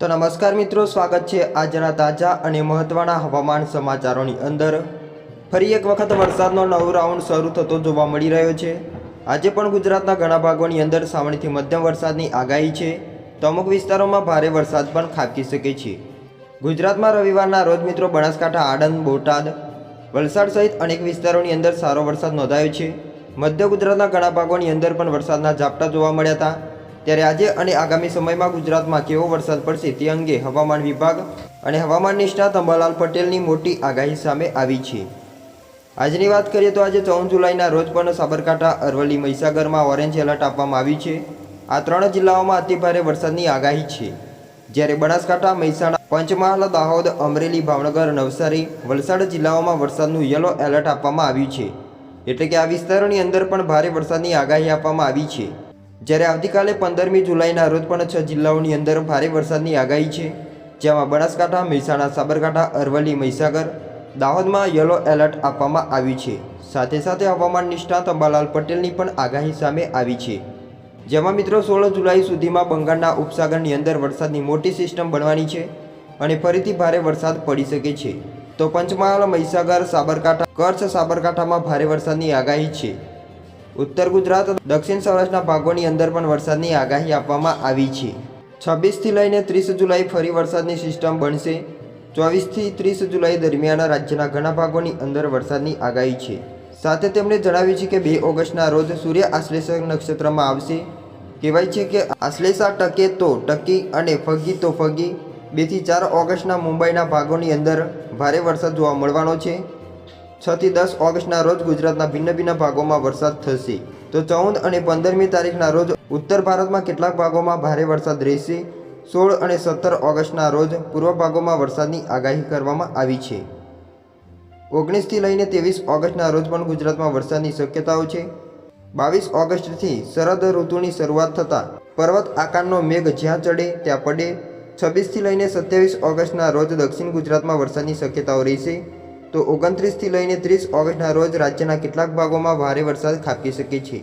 તો નમસ્કાર મિત્રો, સ્વાગત છે આજના તાજા અને મહત્વના હવામાન સમાચારોની અંદર. ફરી એક વખત વરસાદનો નવો રાઉન્ડ શરૂ થતો જોવા મળી રહ્યો છે. આજે પણ ગુજરાતના ઘણા ભાગોની અંદર સામાન્યથી મધ્યમ વરસાદની આગાહી છે. તો અમુક વિસ્તારોમાં ભારે વરસાદ પણ ખાબકી શકે છે. ગુજરાતમાં રવિવારના રોજ મિત્રો બનાસકાંઠા, આણંદ, બોટાદ, વલસાડ સહિત અનેક વિસ્તારોની અંદર સારો વરસાદ નોંધાયો છે. મધ્ય ગુજરાતના ઘણા ભાગોની અંદર પણ વરસાદના ઝાપટા જોવા મળ્યા હતા. ત્યારે આજે અને આગામી સમયમાં ગુજરાતમાં કેવો વરસાદ પડશે તે અંગે હવામાન વિભાગ અને હવામાન નિષ્ણાત અંબાલાલ પટેલની મોટી આગાહી સામે આવી છે. આજની વાત કરીએ તો આજે ચૌદ જુલાઈના રોજ પણ સાબરકાંઠા, અરવલ્લી, મહીસાગરમાં ઓરેન્જ એલર્ટ આપવામાં આવ્યું છે. આ ત્રણ જિલ્લાઓમાં અતિભારે વરસાદની આગાહી છે. જ્યારે બનાસકાંઠા, મહેસાણા, પંચમહાલ, દાહોદ, અમરેલી, ભાવનગર, નવસારી, વલસાડ જિલ્લાઓમાં વરસાદનું યલો એલર્ટ આપવામાં આવ્યું છે. એટલે કે આ વિસ્તારોની અંદર પણ ભારે વરસાદની આગાહી આપવામાં આવી છે. જ્યારે આવતીકાલે પંદરમી જુલાઈના રોજ પણ છ જિલ્લાઓની અંદર ભારે વરસાદની આગાહી છે, જેમાં બનાસકાંઠા, મહેસાણા, સાબરકાંઠા, અરવલ્લી, મહીસાગર, દાહોદમાં યલો એલર્ટ આપવામાં આવ્યું છે. સાથે સાથે હવામાન નિષ્ણાત અંબાલાલ પટેલની પણ આગાહી સામે આવી છે. જેમાં મિત્રો, સોળ જુલાઈ સુધીમાં બંગાળના ઉપસાગરની અંદર વરસાદની મોટી સિસ્ટમ બનવાની છે અને ફરીથી ભારે વરસાદ પડી શકે છે. તો પંચમહાલ, મહીસાગર, સાબરકાંઠા, કચ્છ, સાબરકાંઠામાં ભારે વરસાદની આગાહી છે. ઉત્તર ગુજરાત દક્ષિણ સૌરાષ્ટ્રના ભાગોની અંદર પણ વરસાદની આગાહી આપવામાં આવી છે. છવ્વીસથી લઈને ત્રીસ જુલાઈ ફરી વરસાદની સિસ્ટમ બનશે. ચોવીસથી ત્રીસ જુલાઈ દરમિયાન રાજ્યના ઘણા ભાગોની અંદર વરસાદની આગાહી છે. સાથે તેમણે જણાવ્યું છે કે બે ઓગસ્ટના રોજ સૂર્ય આશ્લેષ નક્ષત્રમાં આવશે. કહેવાય છે કે આશ્લેષા ટકે તો ટકી અને ફગી તો ફગી. બેથી ચાર ઓગસ્ટના મુંબઈના ભાગોની અંદર ભારે વરસાદ જોવા મળવાનો છે. છથી દસ ઓગસ્ટના રોજ ગુજરાતના ભિન્ન ભિન્ન ભાગોમાં વરસાદ થશે. તો ચૌદ અને પંદરમી તારીખના રોજ ઉત્તર ભારતમાં કેટલાક ભાગોમાં ભારે વરસાદ રહેશે. સોળ અને સત્તર ઓગસ્ટના રોજ પૂર્વ ભાગોમાં વરસાદની આગાહી કરવામાં આવી છે. ઓગણીસથી લઈને ત્રેવીસ ઓગસ્ટના રોજ પણ ગુજરાતમાં વરસાદની શક્યતાઓ છે. બાવીસ ઓગસ્ટથી શરદ ઋતુની શરૂઆત થતાં પર્વત આકારનો મેઘ જ્યાં ચડે ત્યાં પડે. છવ્વીસથી લઈને સત્યાવીસ ઓગસ્ટના રોજ દક્ષિણ ગુજરાતમાં વરસાદની શક્યતાઓ રહેશે. તો ઓગણત્રીસથી લઈને ત્રીસ ઓગસ્ટના રોજ રાજ્યના કેટલાક ભાગોમાં ભારે વરસાદ ખાબકી શકે છે.